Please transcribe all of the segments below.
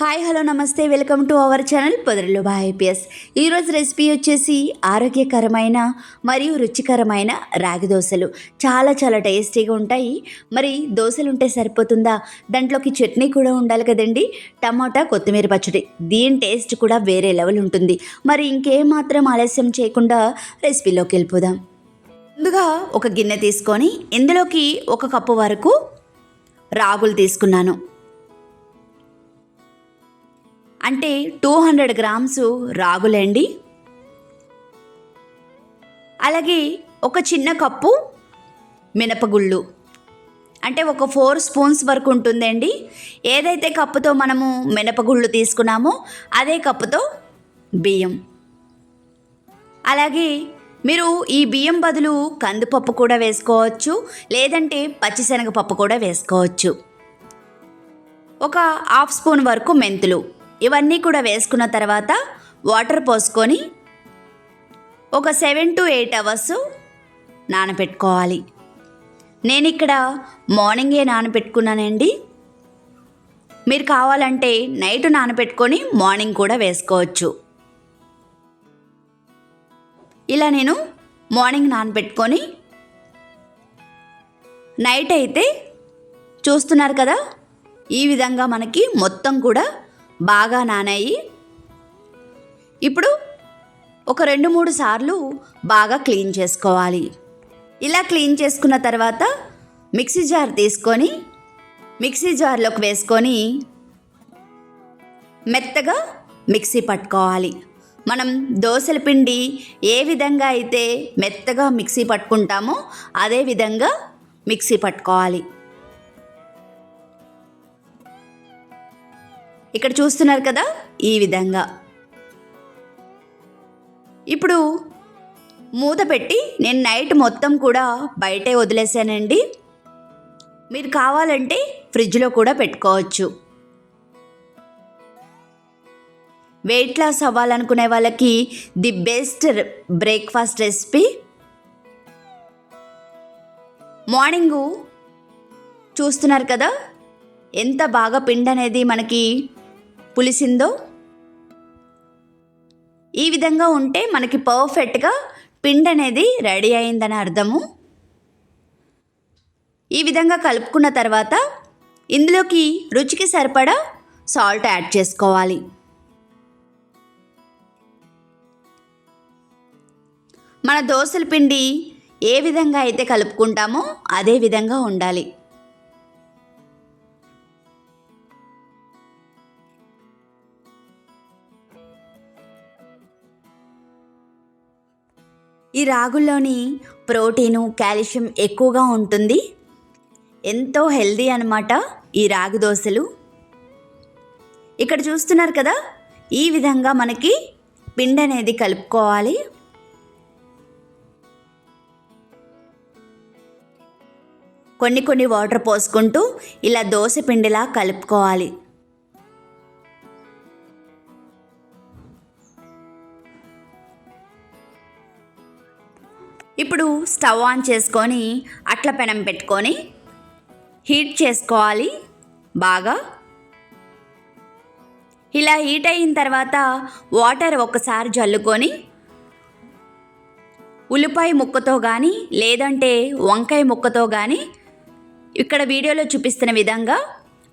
Hi hello నమస్తే. Welcome to our channel పొదరిలో బా ఐపీఎస్. ఈరోజు రెసిపీ వచ్చేసి ఆరోగ్యకరమైన మరియు రుచికరమైన రాగి దోశలు. చాలా చాలా టేస్టీగా ఉంటాయి. మరి దోశలు ఉంటే సరిపోతుందా? దాంట్లోకి చట్నీ కూడా ఉండాలి కదండి. టమాటా కొత్తిమీర పచ్చడి. దీని టేస్ట్ కూడా వేరే లెవెల్ ఉంటుంది. మరి ఇంకేమాత్రం ఆలస్యం చేయకుండా రెసిపీలోకి వెళ్ళిపోదాం. ముందుగా ఒక గిన్నె తీసుకొని ఇందులోకి ఒక కప్పు వరకు రాగులు తీసుకున్నాను. అంటే టూ హండ్రెడ్ గ్రామ్స్ రాగులండి. అలాగే ఒక చిన్న కప్పు మినపగుళ్ళు. అంటే ఒక ఫోర్ స్పూన్స్ వరకు ఉంటుందండి. ఏదైతే కప్పుతో మనము మినపగుళ్ళు తీసుకున్నామో అదే కప్పుతో బియ్యం. అలాగే మీరు ఈ బియ్యం బదులు కందిపప్పు కూడా వేసుకోవచ్చు లేదంటే పచ్చిశనగపప్పు కూడా వేసుకోవచ్చు. ఒక హాఫ్ స్పూన్ వరకు మెంతులు. ఇవన్నీ కూడా వేసుకున్న తర్వాత వాటర్ పోసుకొని ఒక సెవెన్ టు ఎయిట్ అవర్స్ నానబెట్టుకోవాలి నేను ఇక్కడ మార్నింగే నానబెట్టుకున్నానండి మీరు కావాలంటే నైట్ నానబెట్టుకొని మార్నింగ్ కూడా వేసుకోవచ్చు. ఇలా నేను మార్నింగ్ నానబెట్టుకొని నైట్ అయితే చూస్తున్నారు కదా ఈ విధంగా మనకి మొత్తం కూడా బాగా నానాయి. ఇప్పుడు ఒక రెండు మూడు సార్లు బాగా క్లీన్ చేసుకోవాలి. ఇలా క్లీన్ చేసుకున్న తర్వాత మిక్సీ జార్ తీసుకొని మిక్సీ జార్లోకి వేసుకొని మెత్తగా మిక్సీ పట్టుకోవాలి. మనం దోశల పిండి ఏ విధంగా అయితే మెత్తగా మిక్సీ పట్టుకుంటామో అదే విధంగా మిక్సీ పట్టుకోవాలి. ఇక్కడ చూస్తున్నారు కదా ఈ విధంగా. ఇప్పుడు మూత పెట్టి నేను నైట్ మొత్తం కూడా బయటే వదిలేసానండి. మీరు కావాలంటే ఫ్రిడ్జ్లో కూడా పెట్టుకోవచ్చు. వెయిట్ లాస్ అవ్వాలనుకునే వాళ్ళకి the best breakfast recipe. Morning చూస్తున్నారు కదా ఎంత బాగా పిండి అనేది మనకి పులిసిందో? ఈ విధంగా ఉంటే మనకి పర్ఫెక్ట్గా పిండి అనేది రెడీ అయిందని అర్థము. ఈ విధంగా కలుపుకున్న తర్వాత ఇందులోకి రుచికి సరిపడా సాల్ట్ యాడ్ చేసుకోవాలి. మన దోసల పిండి ఏ విధంగా అయితే కలుపుకుంటామో అదే విధంగా ఉండాలి. ఈ రాగుల్లోని ప్రోటీను కాల్షియం ఎక్కువగా ఉంటుంది. ఎంతో హెల్దీ అనమాట ఈ రాగి దోశలు. ఇక్కడ చూస్తున్నారు కదా ఈ విధంగా మనకి పిండి అనేది కలుపుకోవాలి. కొన్ని కొన్ని వాటర్ పోసుకుంటూ ఇలా దోశ పిండిలా కలుపుకోవాలి. ఇప్పుడు స్టవ్ ఆన్ చేసుకొని అట్ల పెనం పెట్టుకొని హీట్ చేసుకోవాలి బాగా. ఇలా హీట్ అయిన తర్వాత వాటర్ ఒకసారి జల్లుకొని ఉల్లిపాయ ముక్కతో కానీ లేదంటే వంకాయ ముక్కతో కానీ ఇక్కడ వీడియోలో చూపిస్తున్న విధంగా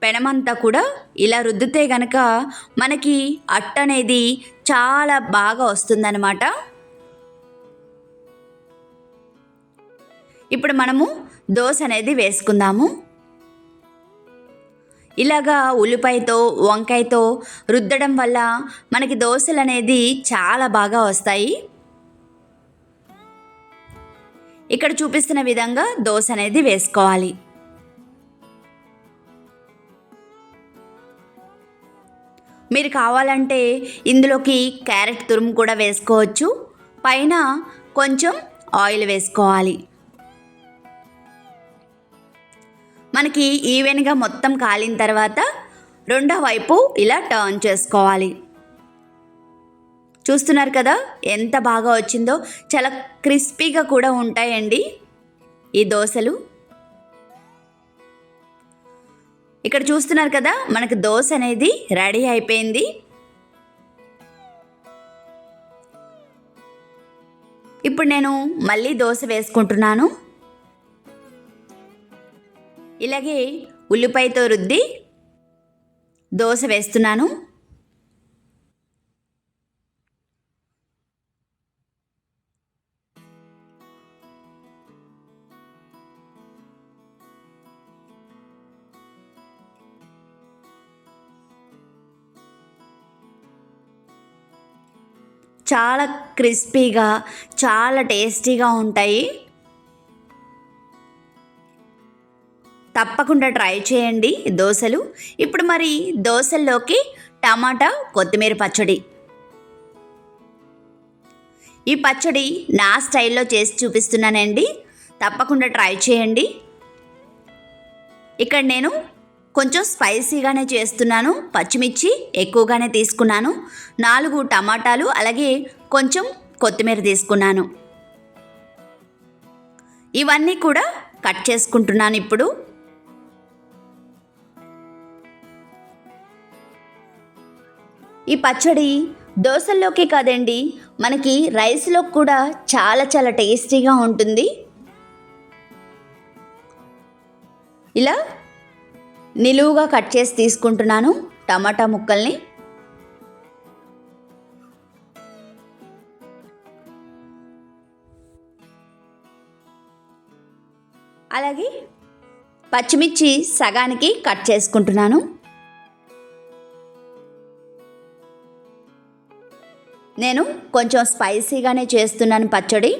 పెనమంతా కూడా ఇలా రుద్దితే గనక మనకి అట్ట అనేది చాలా బాగా వస్తుందన్నమాట. ఇప్పుడు మనము దోశ అనేది వేసుకుందాము. ఇలాగా ఉల్లిపాయతో వంకాయతో రుద్దడం వల్ల మనకి దోశలు అనేది చాలా బాగా వస్తాయి. ఇక్కడ చూపిస్తున్న విధంగా దోశ అనేది వేసుకోవాలి. మీరు కావాలంటే ఇందులోకి క్యారెట్ తురుము కూడా వేసుకోవచ్చు. పైన కొంచెం ఆయిల్ వేసుకోవాలి. మనకి ఈవెన్గా మొత్తం కాలిన తర్వాత రెండో వైపు ఇలా టర్న్ చేసుకోవాలి. చూస్తున్నారు కదా ఎంత బాగా వచ్చిందో? చాలా క్రిస్పీగా కూడా ఉంటాయండి ఈ దోశలు. ఇక్కడ చూస్తున్నారు కదా మనకు దోశ అనేది రెడీ అయిపోయింది. ఇప్పుడు నేను మళ్ళీ దోశ వేసుకుంటున్నాను. ఇలాగే ఉల్లిపాయతో రుద్ది దోశ వేస్తున్నాను. చాలా క్రిస్పీగా చాలా టేస్టీగా ఉంటాయి. తప్పకుండా ట్రై చేయండి దోశలు. ఇప్పుడు మరి దోశల్లోకి టమాటా కొత్తిమీర పచ్చడి. ఈ పచ్చడి నా స్టైల్లో చేసి చూపిస్తున్నానండి. తప్పకుండా ట్రై చేయండి. ఇక్కడ నేను కొంచెం స్పైసీగానే చేస్తున్నాను. పచ్చిమిర్చి ఎక్కువగానే తీసుకున్నాను. నాలుగు టమాటాలు అలాగే కొంచెం కొత్తిమీర తీసుకున్నాను. ఇవన్నీ కూడా కట్ చేసుకుంటున్నాను ఇప్పుడు. ఈ పచ్చడి దోశల్లోకి కాదండి మనకి రైస్లో కూడా చాలా చాలా టేస్టీగా ఉంటుంది. ఇలా నిలువుగా కట్ చేసి తీసుకుంటున్నాను టమాటా ముక్కల్ని. అలాగే పచ్చిమిర్చి సగానికి కట్ చేసుకుంటున్నాను. నేను కొంచెం స్పైసీగానే చేస్తున్నాను పచ్చడి.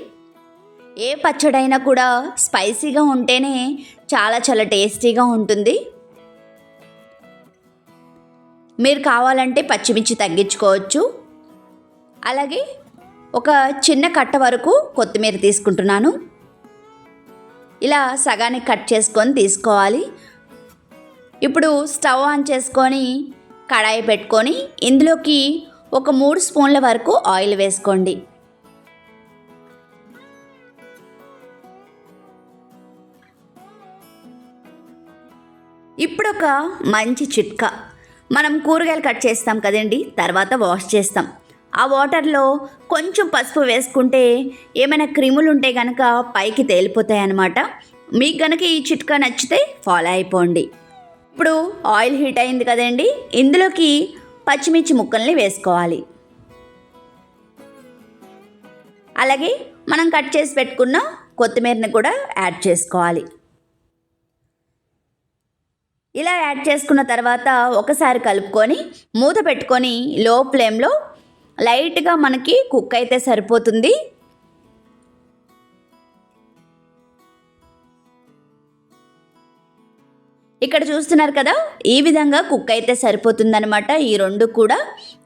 ఏ పచ్చడైనా కూడా స్పైసీగా ఉంటేనే చాలా చాలా టేస్టీగా ఉంటుంది. మీరు కావాలంటే పచ్చిమిర్చి తగ్గించుకోవచ్చు. అలాగే ఒక చిన్న కట్ట వరకు కొత్తిమీర తీసుకుంటున్నాను. ఇలా సగానికి కట్ చేసుకొని తీసుకోవాలి. ఇప్పుడు స్టవ్ ఆన్ చేసుకొని కడాయి పెట్టుకొని ఇందులోకి ఒక మూడు స్పూన్ల వరకు ఆయిల్ వేసుకోండి. ఇప్పుడు ఒక మంచి చిట్కా. మనం కూరగాయలు కట్ చేస్తాం కదండి తర్వాత వాష్ చేస్తాం. ఆ వాటర్లో కొంచెం పసుపు వేసుకుంటే ఏమైనా క్రిములు ఉంటే కనుక పైకి తేలిపోతాయి అన్నమాట మీకు కనుక ఈ చిట్కా నచ్చితే ఫాలో అయిపోండి. ఇప్పుడు ఆయిల్ హీట్ అయింది కదండి ఇందులోకి పచ్చిమిర్చి ముక్కల్ని వేసుకోవాలి. అలాగే మనం కట్ చేసి పెట్టుకున్న కొత్తిమీరని కూడా యాడ్ చేసుకోవాలి. ఇలా యాడ్ చేసుకున్న తర్వాత ఒకసారి కలుపుకొని మూత పెట్టుకొని లో ఫ్లేమ్లో లైట్గా మనకి కుక్ అయితే సరిపోతుంది. ఇక్కడ చూస్తున్నారు కదా ఈ విధంగా కుక్ అయితే సరిపోతుందనమాట ఈ రెండు కూడా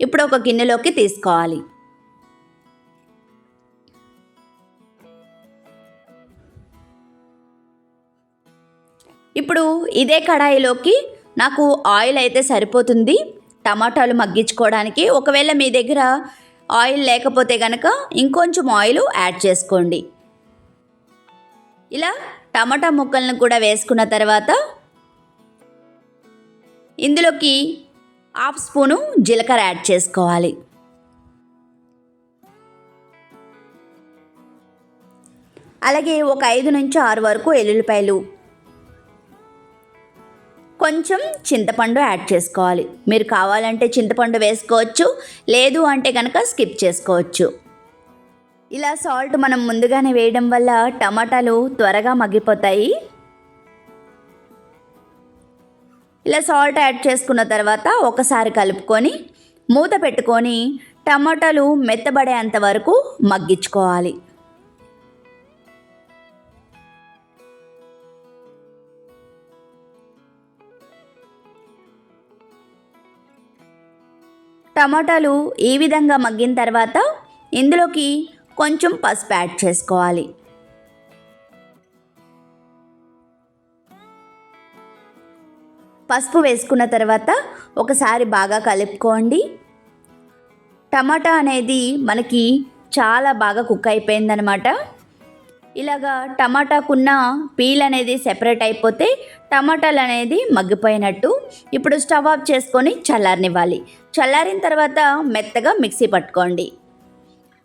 ఇప్పుడు ఒక గిన్నెలోకి తీసుకోవాలి. ఇప్పుడు ఇదే కడాయిలోకి నాకు ఆయిల్ అయితే సరిపోతుంది. టమాటాలు మగ్గించుకోవడానికి ఒకవేళ మీ దగ్గర ఆయిల్ లేకపోతే కనుక ఇంకొంచెం ఆయిల్ యాడ్ చేసుకోండి. ఇలా టమాటా ముక్కలను కూడా వేసుకున్న తర్వాత ఇందులోకి హాఫ్ స్పూను జీలకర్ర యాడ్ చేసుకోవాలి. అలాగే ఒక ఐదు నుంచి ఆరు వరకు ఎల్లుల్లిపాయలు. కొంచెం చింతపండు యాడ్ చేసుకోవాలి. మీరు కావాలంటే చింతపండు వేసుకోవచ్చు లేదు అంటే కనుక స్కిప్ చేసుకోవచ్చు. ఇలా సాల్ట్ మనం ముందుగానే వేయడం వల్ల టమాటాలు త్వరగా మగ్గిపోతాయి. ఇలా సాల్ట్ యాడ్ చేసుకున్న తర్వాత ఒకసారి కలుపుకొని మూత పెట్టుకొని టమాటాలు మెత్తబడేంత వరకు మగ్గించుకోవాలి. టమాటాలు ఈ విధంగా మగ్గిన తర్వాత ఇందులోకి కొంచెం పసుపు యాడ్ చేసుకోవాలి. పసుపు వేసుకున్న తర్వాత ఒకసారి బాగా కలుపుకోండి. టమాటా అనేది మనకి చాలా బాగా కుక్ అయిపోయిందనమాట ఇలాగా టమాటాకున్న పీల్ అనేది సెపరేట్ అయిపోతే టమాటాలు అనేది మగ్గిపోయినట్టు ఇప్పుడు స్టవ్ ఆఫ్ చేసుకొని చల్లారనివ్వాలి. చల్లారిన తర్వాత మెత్తగా మిక్సీ పట్టుకోండి.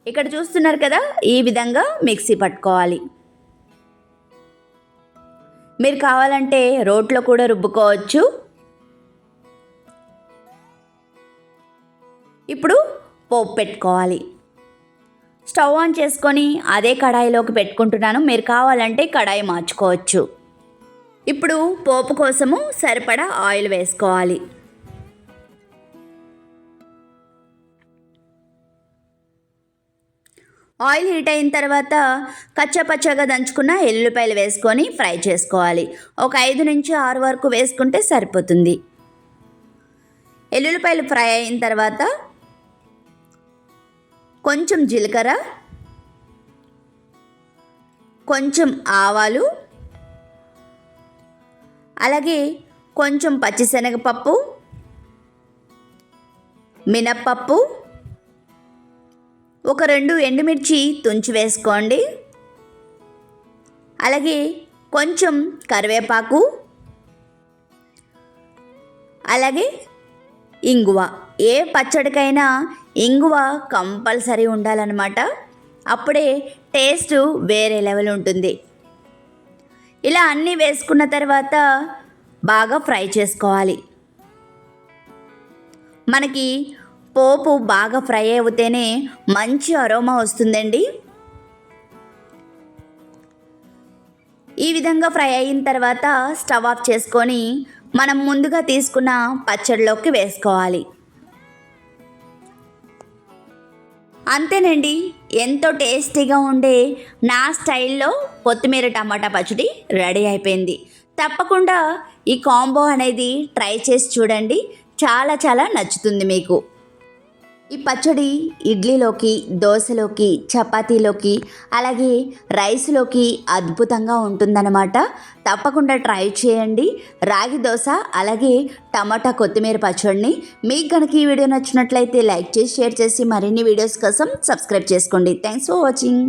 ఇక్కడ చూస్తున్నారు కదా ఈ విధంగా మిక్సీ పట్టుకోవాలి. మీరు కావాలంటే రోట్లో కూడా రుబ్బుకోవచ్చు. ఇప్పుడు పోపు పెట్టుకోవాలి. స్టవ్ ఆన్ చేసుకొని అదే కడాయిలోకి పెట్టుకుంటున్నాను. మీరు కావాలంటే కడాయి మార్చుకోవచ్చు. ఇప్పుడు పోపు కోసము సరిపడా ఆయిల్ వేసుకోవాలి. ఆయిల్ హీట్ అయిన తర్వాత కచ్చపచ్చగా దంచుకున్న ఎల్లుపాయలు వేసుకొని ఫ్రై చేసుకోవాలి. ఒక ఐదు నుంచి ఆరు వరకు వేసుకుంటే సరిపోతుంది. ఎల్లుల్లిపాయలు ఫ్రై అయిన తర్వాత కొంచెం జీలకర్ర కొంచెం ఆవాలు అలాగే కొంచెం పచ్చిశనగపప్పు మినప్పప్పు ఒక రెండు ఎండుమిర్చి తుంచి వేసుకోండి. అలాగే కొంచెం కరివేపాకు. అలాగే ఇంగువ. ఏ పచ్చడికైనా ఇంగువ కంపల్సరీ ఉండాలన్నమాట. అప్పుడే టేస్ట్ వేరే లెవెల్ ఉంటుంది. ఇలా అన్నీ వేసుకున్న తర్వాత బాగా ఫ్రై చేసుకోవాలి. మనకి పోపు బాగా ఫ్రై అవుతేనే మంచి అరోమా వస్తుందండి. ఈ విధంగా ఫ్రై అయిన తర్వాత స్టవ్ ఆఫ్ చేసుకొని మనం ముందుగా తీసుకున్న పచ్చడిలోకి వేసుకోవాలి. అంతేనండి ఎంతో టేస్టీగా ఉండే నా స్టైల్లో కొత్తిమీర టమాటా పచ్చడి రెడీ అయిపోయింది. తప్పకుండా ఈ కాంబో అనేది ట్రై చేసి చూడండి చాలా చాలా నచ్చుతుంది మీకు. ఈ పచ్చడి ఇడ్లీలోకి దోశలోకి చపాతీలోకి అలాగే రైస్లోకి అద్భుతంగా ఉంటుందన్నమాట. తప్పకుండా ట్రై చేయండి. రాగి దోశ అలాగే టమాటా కొత్తిమీర పచ్చడిని మీకు కనుక ఈ వీడియో నచ్చినట్లయితే లైక్ చేసి షేర్ చేసి మరిన్ని వీడియోస్ కోసం సబ్స్క్రైబ్ చేసుకోండి. Thanks for watching